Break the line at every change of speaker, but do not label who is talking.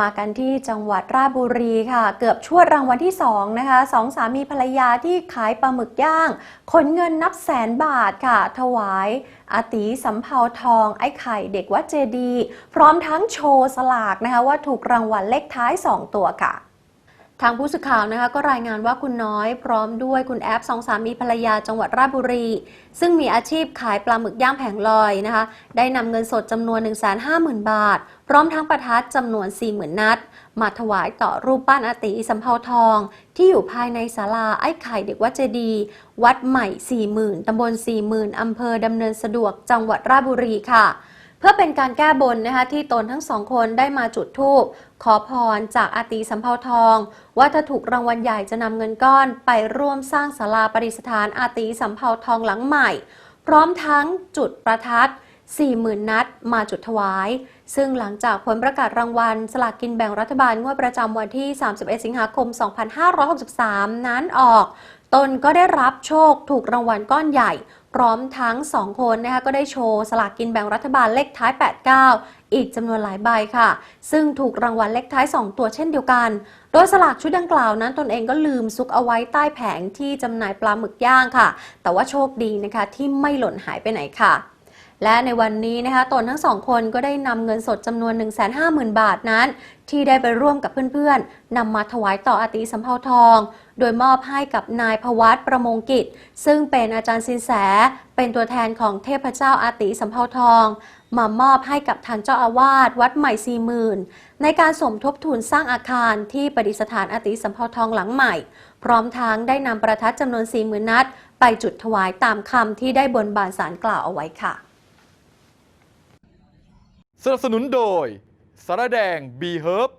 มากันที่จังหวัดราชบุรีค่ะ เกือบชวดรางวัลที่2นะคะสองสามีภรรยาที่ขายปลาหมึกย่างขนเงินนับแสนบาทค่ะ ถวายอาตีสำเภาทอง ไอ้ไข่เด็กวัดเจดี พร้อมทั้งโชว์สลากนะคะว่าถูกรางวัลเลขท้าย 2 ตัวค่ะ ทางผู้สื่อข่าวนะคะก็รายงานว่าคุณน้อยพร้อมด้วยคุณแอฟสองสามีภรรยาจังหวัดราชบุรี ซึ่งมีอาชีพขายปลาหมึกย่างแผงลอยนะคะได้นำเงินสดจำนวน 150,000 บาท พร้อมทั้งประทัดจำนวน 40,000 นัด มาถวายต่อรูปปั้นอาติสำเภาทอง ที่อยู่ภายในศาลาไอ้ไข่เด็กวัดเจดี วัดใหม่ 40,000ตำบล40,000อำเภอดำเนินสะดวกจังหวัดราชบุรีค่ะ พื่อเป็นการแก้บนนะคะที่ตนทั้งสองคนได้มาจุดธูปขอพรจากอาตีสำเภาทอง ว่าถ้าถูกรางวัลใหญ่จะนำเงินก้อนไปร่วมสร้างศาลาประดิษฐานอาตีสำเภาทองหลังใหม่ พร้อมทั้งจุดประทัด40,000 นัดมาจุดถวาย ซึ่งหลังจากผลประกาศรางวัล สลากกินแบ่งรัฐบาลงวดประจำวันที่ 31 สิงหาคม 2563 นั้นออก ตนก็ได้รับโชคถูกรางวัลก้อนใหญ่ พร้อมทั้ง 2 คนนะคะก็ได้โชว์สลากกินแบ่งรัฐบาลเลขท้าย 89 อีกจำนวนหลายใบค่ะ ซึ่งถูกรางวัลเลขท้าย 2 ตัวเช่นเดียวกัน โดยสลากชุดดังกล่าวนั้นตนเองก็ลืมซุกเอาไว้ใต้แผงที่จำหน่ายปลาหมึกย่างค่ะ แต่ว่าโชคดีนะคะที่ไม่หล่นหายไปไหนค่ะ และในวันนี้นะคะตนทั้งสองคนก็ได้นำเงินสดจำนวน 150,000 บาทนั้น ที่ได้ไปร่วมกับเพื่อนๆนำมาถวายต่ออาติสำเภาทอง โดยมอบให้กับนายพวัตประมงกิจ ซึ่งเป็นอาจารย์สินแส เป็นตัวแทนของเทพเจ้าอาติสำเภาทองมามอบให้กับทางเจ้าอาวาสวัดใหม่สี่หมื่นในการสมทบทุนสร้างอาคารที่ประดิษฐานอาติสำเภาทองหลังใหม่ พร้อมทั้งได้นำประทัดจำนวนสี่หมื่นนัด ไปจุดถวายตามคำที่ได้บนบานสารกล่าวเอาไว้ค่ะ
สนับสนุนโดยสารแดง B Herb